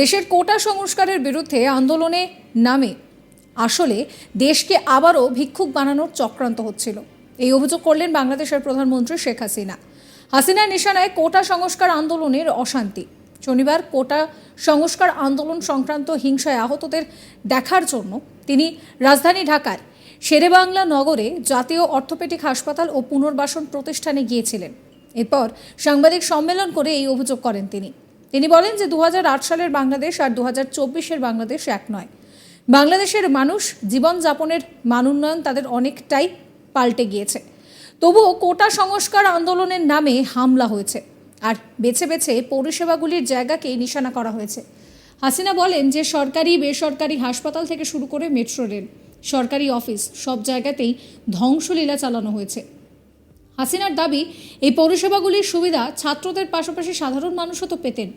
দেশের কোটা সংস্কারের বিরুদ্ধে আন্দোলনে নামে। আসলে দেশকে আবারও ভিক্ষুক বানানোর চক্রান্ত হচ্ছিল। এই অভিযোগ করলেন বাংলাদেশের প্রধানমন্ত্রী শেখ হাসিনা। হাসিনার নিশানায় কোটা সংস্কার আন্দোলনের অশান্তি। শনিবার কোটা সংস্কার আন্দোলন সংক্রান্ত হিংসায় আহতদের দেখার জন্য তিনি রাজধানী ঢাকার শেরেবাংলা নগরে জাতীয় অর্থোপেডিক হাসপাতাল ও পুনর্বাসন প্রতিষ্ঠানে গিয়েছিলেন। এরপর সাংবাদিক সম্মেলন করে এই অভিযোগ করেন তিনি। তিনি বলেন যে দু হাজার আট সালের বাংলাদেশ আর দু চব্বিশের বাংলাদেশ এক নয়। বাংলাদেশের মানুষ জীবনযাপনের মান উন্নয়ন তাদের অনেকটাই পাল্টে গিয়েছে। তবুও কোটা সংস্কার আন্দোলনের নামে হামলা হয়েছে আর বেছে বেছে পরিষেবাগুলির জায়গাকে নিশানা করা হয়েছে। হাসিনা বলেন যে সরকারি, বেসরকারি হাসপাতাল থেকে শুরু করে মেট্রো রেল, সরকারি অফিস সব জায়গাতেই ধ্বংসলীলা চালানো হয়েছে। হাসিনার দাবি, এই পরিষেবাগুলির সুবিধা ছাত্রদের পাশাপাশি সাধারণ মানুষও তো পেতেন।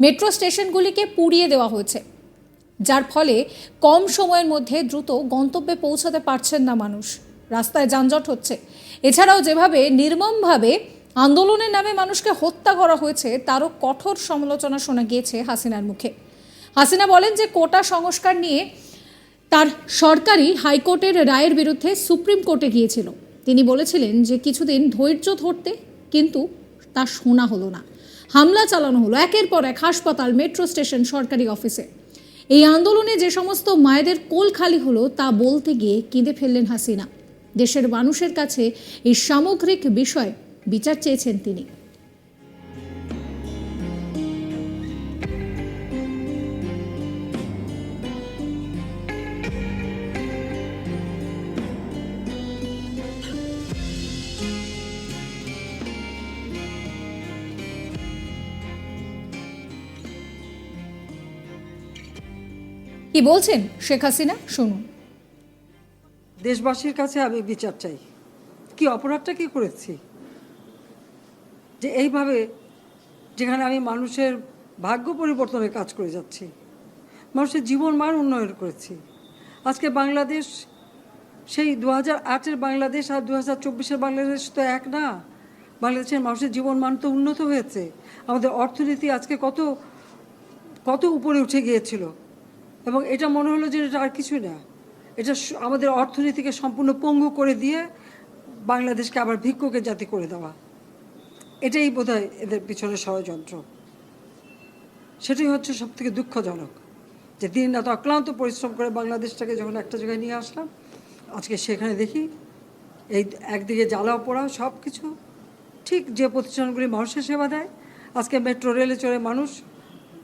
মেট্রো স্টেশনগুলিকে পুড়িয়ে দেওয়া হয়েছে, যার ফলে কম সময়ের মধ্যে দ্রুত গন্তব্যে পৌঁছাতে পারছেন না মানুষ। রাস্তায় যানজট হচ্ছে। এছাড়াও যেভাবে নির্মমভাবে আন্দোলনের নামে মানুষকে হত্যা করা হয়েছে, তারও কঠোর সমালোচনা শোনা গিয়েছে হাসিনার মুখে। হাসিনা বলেন যে, কোটা সংস্কার নিয়ে তার সরকারি হাইকোর্টের রায়ের বিরুদ্ধে সুপ্রিম কোর্টে গিয়েছিল। তিনি বলেছিলেন যে কিছুদিন ধৈর্য ধরতে কিন্তু তা শোনা হলো না। হামলা চালানো হলো একের পর এক হাসপাতাল, মেট্রো স্টেশন, সরকারি অফিসে। এই আন্দোলনে যে সমস্ত মায়েদের কোল খালি হলো তা বলতে গিয়ে কেঁদে ফেললেন হাসিনা। দেশের মানুষের কাছে এই সামগ্রিক বিষয় বিচার চেয়েছেন তিনি। কি বলছেন শেখ হাসিনা? শুনুন। দেশবাসীর কাছে আমি বিচার চাই। কি অপরাধটা কি করেছি? যে এইভাবে যেখানে আমি মানুষের ভাগ্য পরিবর্তনের কাজ করে যাচ্ছি, মানুষের জীবন মান উন্নয়ন করেছি। আজকে বাংলাদেশ, সেই দু হাজার আটের বাংলাদেশ আর দু হাজার চব্বিশের বাংলাদেশ তো এক না। বাংলাদেশের মানুষের জীবন মান তো উন্নত হয়েছে। আমাদের অর্থনীতি আজকে কত কত উপরে উঠে গিয়েছিল। এবং এটা মনে হলো যে এটা আর কিছুই না। এটা আমাদের অর্থনীতিকে সম্পূর্ণ পঙ্গু করে দিয়ে বাংলাদেশকে আবার ভিক্ষুকের জাতি করে দেওয়া। এটাই বোধহয় এদের পিছনে ষড়যন্ত্র। সেটাই হচ্ছে সব থেকে দুঃখজনক যে দিন রাত অক্লান্ত পরিশ্রম করে বাংলাদেশটাকে যখন একটা জায়গায় নিয়ে আসলাম, আজকে সেখানে দেখি এই একদিকে জ্বালাও পোড়াও সব কিছু ঠিক যে প্রতিষ্ঠানগুলি মানুষের সেবা দেয়, আজকে মেট্রো, রেলে চড়ে মানুষ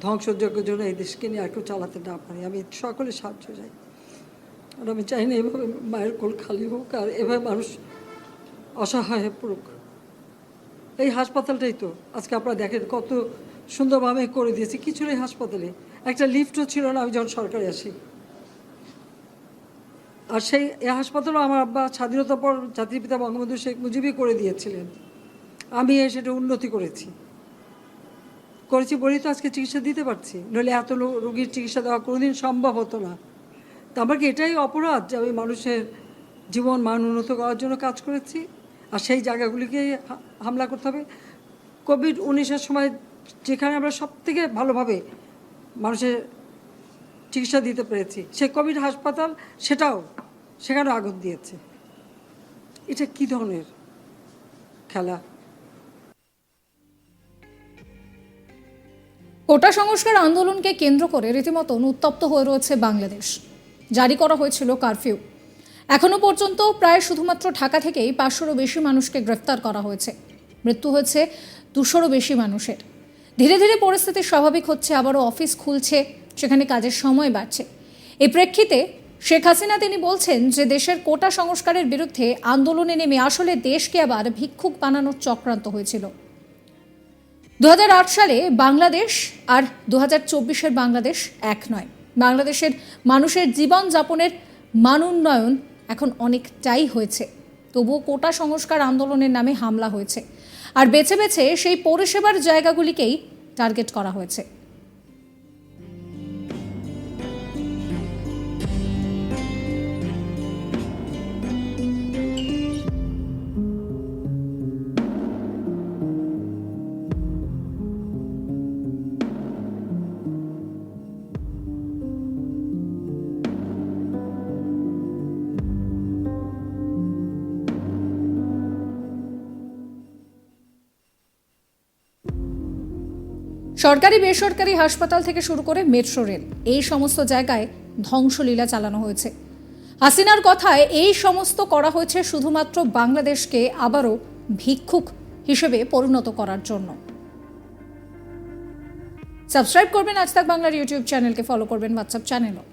ধ্বংসযজ্ঞের জন্য এই দেশকে নিয়ে আর কেউ চালাতে না পারি। আমি সকলে সাহায্য চাই। আর আমি চাই না এভাবে মায়ের কোল খালি হোক আর এভাবে মানুষ অসহায় হয়ে পড়ুক। এই হাসপাতালটাই তো। আজকে আপনারা দেখেন কত সুন্দরভাবে করে দিয়েছি। কিছু নেই হাসপাতালে। একটা লিফটও ছিল না, আমি যখন সরকারে আসি। আর সেই এই হাসপাতালও আমার আব্বা স্বাধীনতার পর জাতির পিতা বঙ্গবন্ধু শেখ মুজিবই করে দিয়েছিলেন। আমি এ সেটা উন্নতি করেছি। করেছি বলেই তো আজকে চিকিৎসা দিতে পারছি। নইলে এত রোগীর চিকিৎসা দেওয়া কোনোদিন সম্ভব হতো না। তা আমার কি এটাই অপরাধ যে আমি মানুষের জীবন মান উন্নত করার জন্য কাজ করেছি? আর সেই জায়গাগুলিকে হামলা করতে হবে। কোভিড উনিশের সময় যেখানে আমরা সব থেকে ভালোভাবে মানুষের চিকিৎসা দিতে পেরেছি, সেই কোভিড হাসপাতাল সেটাও সেখানেও আগুন দিয়েছে। এটা কী ধরনের খেলা? কোটা সংস্কার আন্দোলনকে কেন্দ্র করে রীতিমতন উত্তপ্ত হয়ে রয়েছে বাংলাদেশ। জারি করা হয়েছিল কারফিউ। এখনও পর্যন্ত প্রায় শুধুমাত্র ঢাকা থেকেই পাঁচশোরও বেশি মানুষকে গ্রেফতার করা হয়েছে। মৃত্যু হয়েছে দুশোরও বেশি মানুষের। ধীরে ধীরে পরিস্থিতি স্বাভাবিক হচ্ছে, আবারও অফিস খুলছে, সেখানে কাজের সময় বাড়ছে। এই প্রেক্ষিতে শেখ হাসিনা তিনি বলছেন যে দেশের কোটা সংস্কারের বিরুদ্ধে আন্দোলনে নেমে আসলে দেশকে আবার ভিক্ষুক বানানোর চক্রান্ত হয়েছিল। দু হাজার আট সালে বাংলাদেশ আর দু হাজার চব্বিশের বাংলাদেশ এক নয়। বাংলাদেশের মানুষের জীবনযাপনের মান উন্নয়ন এখন অনেকটাই হয়েছে। তবুও কোটা সংস্কার আন্দোলনের নামে হামলা হয়েছে। আর বেছে বেছে সেই পরিষেবার জায়গাগুলিকেই টার্গেট করা হয়েছে। সরকারি বেসরকারি হাসপাতাল থেকে শুরু করে মেট্রো রেল, এই সমস্ত জায়গায় ধ্বংসলীলা চালানো হয়েছে। হাসিনার কথায় এই সমস্ত করা হয়েছে শুধুমাত্র বাংলাদেশকে আবারও ভিক্ষুক হিসেবে পরিণত করার জন্য। সাবস্ক্রাইব করবেন আজ তাক বাংলার ইউটিউব চ্যানেলকে, ফলো করবেন হোয়াটসঅ্যাপ চ্যানেলও।